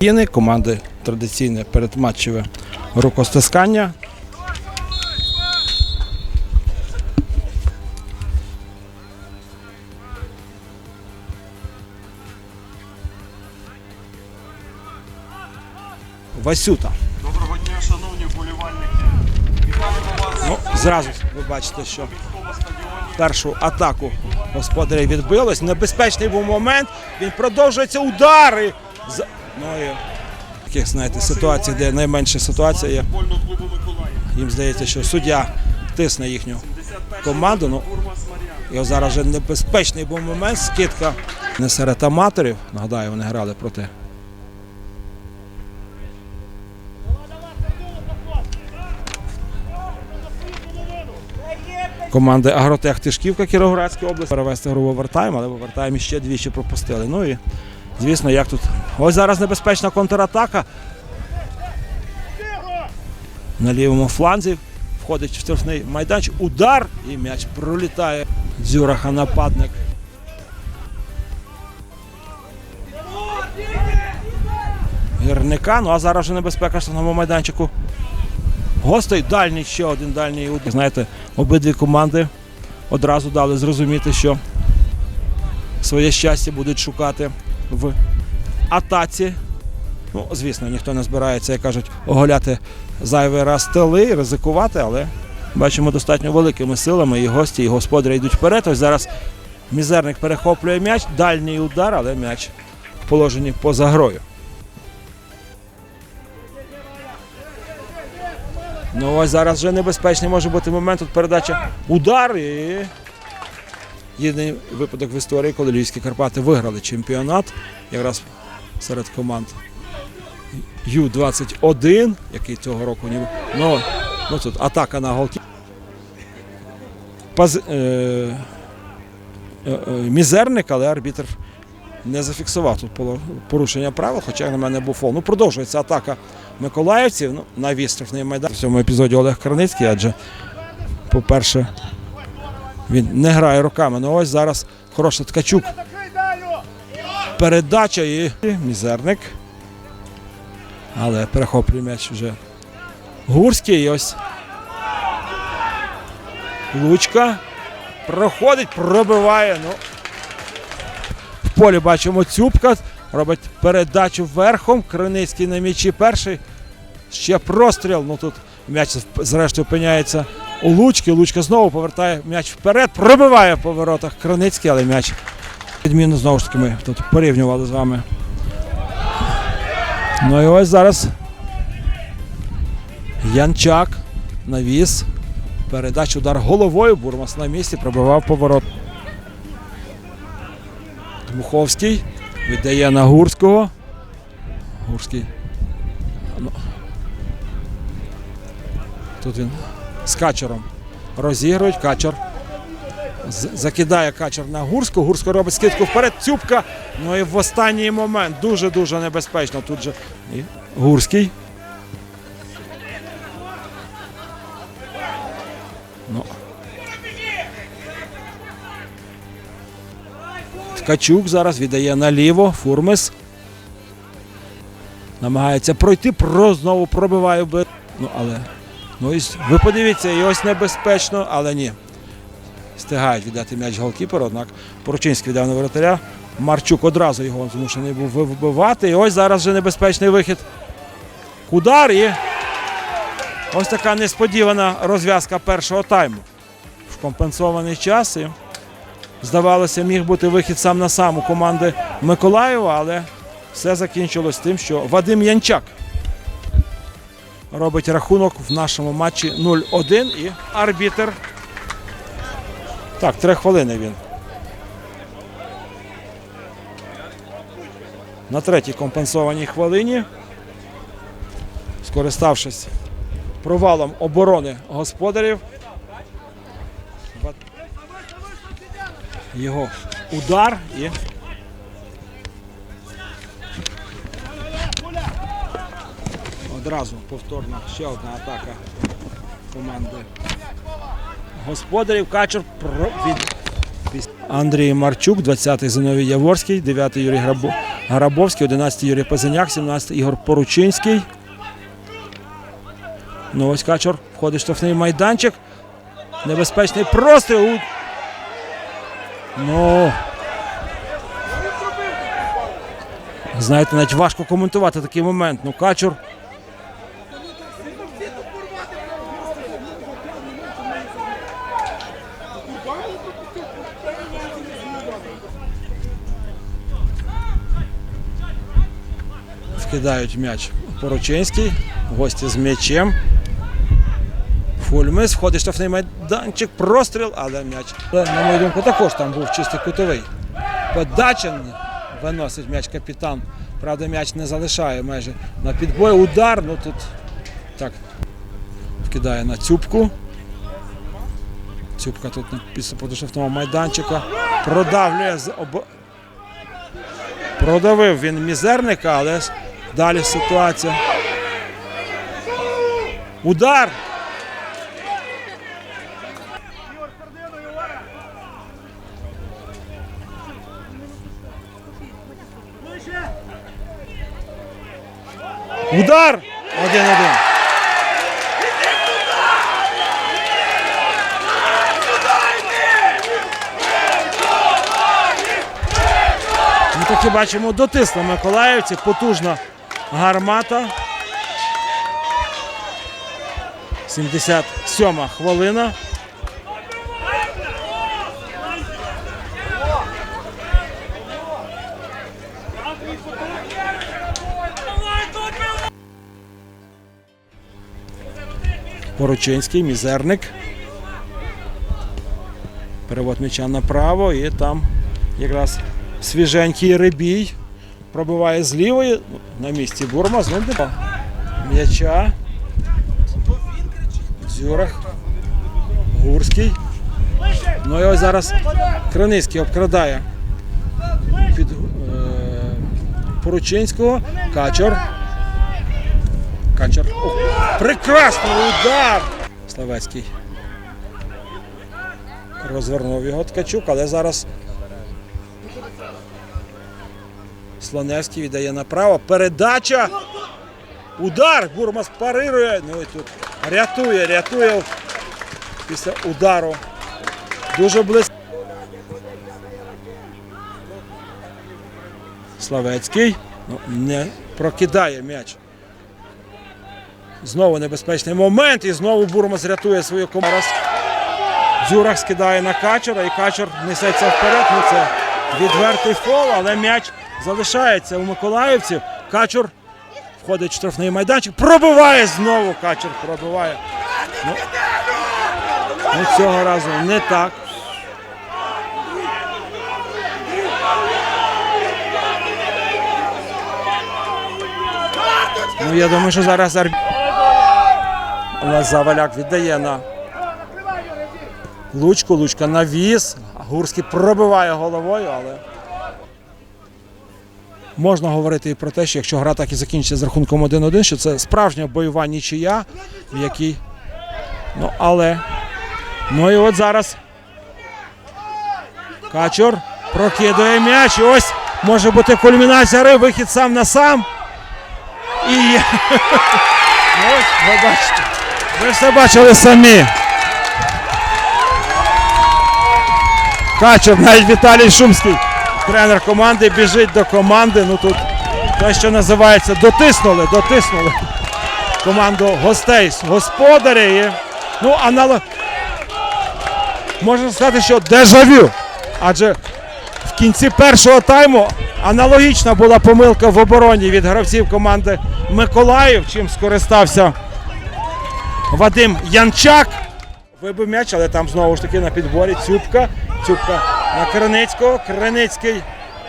України. Команди традиційне передматчеве рукостискання. Васюта. Доброго дня, шановні вболівальники. Вітаємо вас Ну, зразу ви бачите, що першу атаку господарі відбилось. Небезпечний був момент. Він продовжується удари. В таких, знаєте, ситуаціях, де найменша ситуація є. Їм здається, що суддя тисне їхню команду. Ну, його зараз вже небезпечний був момент. Скидка не серед аматорів. Нагадаю, вони грали проти. Команди Агротех Тишківка Кіровоградська область перевести гру в овертайм, але в овертаймі ще двічі пропустили. Ну і звісно, як тут. Ось зараз небезпечна контратака. На лівому фланзі входить в штрафний майданчик. Удар і м'яч пролітає. Дзюраха нападник. Гірника. Ну а зараз вже небезпека штрафному майданчику. Гостей дальній ще один дальній удар. Знаєте, обидві команди одразу дали зрозуміти, що своє щастя будуть шукати в атаці. Ну, звісно, ніхто не збирається, як кажуть, оголяти зайвий раз тили, ризикувати, але бачимо достатньо великими силами. І гості, і господарі йдуть вперед. Ось зараз мізерник перехоплює м'яч, дальній удар, але м'яч в положенні поза грою. Ну ось зараз вже небезпечний може бути момент. Тут передача удар і єдиний випадок в історії, коли Львівські Карпати виграли чемпіонат якраз серед команд Ю-21, який цього року ніби. Ну, ну тут атака на голки. Паз... Е... Е... е, Мізерник, але арбітр не зафіксував тут порушення правил, хоча на мене був фол. Ну, продовжується атака миколаївців ну, на вістровний майдан. В цьому епізоді Олег Карницький, адже, по-перше, він не грає руками. Ну ось зараз хороший ткачук. Передача і мізерник. Але перехоплює м'яч вже Гурський. Ось Лучка проходить, пробиває. Ну, в полі бачимо Цюбка. Робить передачу верхом. Криницький на м'ячі перший. Ще простріл. Ну тут м'яч зрештою опиняється у Лучки. Лучка знову повертає м'яч вперед. Пробиває по воротах Криницький, але м'яч. Відмінно знову ж таки ми тут порівнювали з вами. Ну і ось зараз Янчак навіс. Передача удар головою. Бурмас на місці пробивав поворот. Дмуховський віддає на Гурського. Гурський. Ну. Тут він з качером розігрують. Качер закидає качер на Гурську. Гурсько робить скидку вперед. Цюбка. Ну і в останній момент дуже-дуже небезпечно. Тут же і Гурський. Ну. Ткачук зараз віддає наліво. Фурмис. Намагається пройти, про знову пробиває. Ну, але. Ну, і ви подивіться, і ось небезпечно, але ні. Встигають віддати м'яч голкіперу, однак Поручинський віддав на воротаря. Марчук одразу його змушений був вибивати. І ось зараз вже небезпечний вихід. Удар і ось така несподівана розв'язка першого тайму. В компенсований час. І, здавалося, міг бути вихід сам на сам у команди Миколаєва, але все закінчилось тим, що Вадим Янчак робить рахунок в нашому матчі 0-1 і арбітер. Так, три хвилини він. На третій компенсованій хвилині, скориставшись провалом оборони господарів, його удар і одразу повторно ще одна атака команди господарів. Качур від Андрій Марчук, 20-й Зиновій Яворський, 9-й Юрій. Грабовський, 11-й Юрій Пазаняк, 17-й Ігор Поручинський. Ну ось Качур входить штрафний майданчик. Небезпечний простріл. Ну. Знаєте, навіть важко коментувати такий момент. Ну, Качур. Вкидають м'яч Поручинський. Гості з м'ячем. Фульмис входить штрафний майданчик, простріл, але м'яч. На мою думку, також там був чистий кутовий. Подачин виносить м'яч капітан. Правда, м'яч не залишає майже на підбой. Удар, ну тут так. Вкидає на цюбку. Цюбка тут після подошовного майданчика. Продавлює з обо... Продавив він мізерника, але далі ситуація. Удар! Удар! Один-один. Ми таки бачимо, дотисли Миколаївці, потужна гармата. 77 хвилина. Поручинський, мізерник. Перевод м'яча направо і там якраз свіженький рибій. Пробиває з лівої. На місці Бурма. Знову м'яча. Дзюрах. Гурський. Ну і ось зараз Криницький обкрадає під е, Поручинського. Качор. Качор. О, прекрасний удар! Славецький. Розвернув його Ткачук, але зараз Слоневський віддає направо. Передача. Удар. Бурмас парирує. Ну і тут рятує, рятує після удару. Дуже близько. Славецький. Ну, не прокидає м'яч. Знову небезпечний момент. І знову Бурмас рятує свою команду. Дзюрах скидає на Качура і Качур несеться вперед. Ну це відвертий фол, але м'яч залишається у Миколаївців. Качур входить в штрафний майданчик. Пробиває знову. Качур пробиває. Ну, ну цього разу не так. Ну, я думаю, що зараз арбі... Але Заваляк віддає на Лучку, Лучка навіс. Гурський пробиває головою, але можна говорити і про те, що якщо гра так і закінчиться з рахунком 1-1, що це справжня бойова нічия, в якій. Ну, але. Ну і от зараз. Качур прокидує м'яч. Ось може бути кульмінація гри, вихід сам на сам. І ну, ось, ви бачите. Ви все бачили самі. Качур, навіть Віталій Шумський, тренер команди, біжить до команди. Ну тут те, що називається, дотиснули, дотиснули команду гостей, господарі. Ну, анало... Можна сказати, що дежавю. Адже в кінці першого тайму аналогічна була помилка в обороні від гравців команди Миколаїв, чим скористався Вадим Янчак. Вибив м'яч, але там знову ж таки на підборі Цюбка. Цюбка на Криницького. Криницький.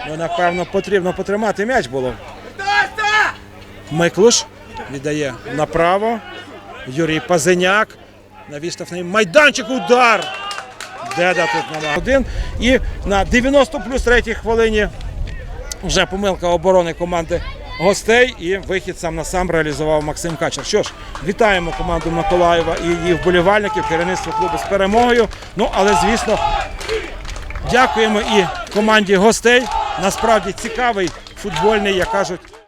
Ну, напевно, потрібно потримати м'яч було. Миклуш віддає направо. Юрій Пазеняк. На відштовхний майданчик. Удар. Деда тут на один. І на 90 плюс третій хвилині вже помилка оборони команди гостей і вихід сам на сам реалізував Максим Качер. Що ж, вітаємо команду Миколаєва і її вболівальників, керівництво клубу з перемогою. Ну, але звісно, дякуємо і команді гостей. Насправді цікавий футбольний, як кажуть.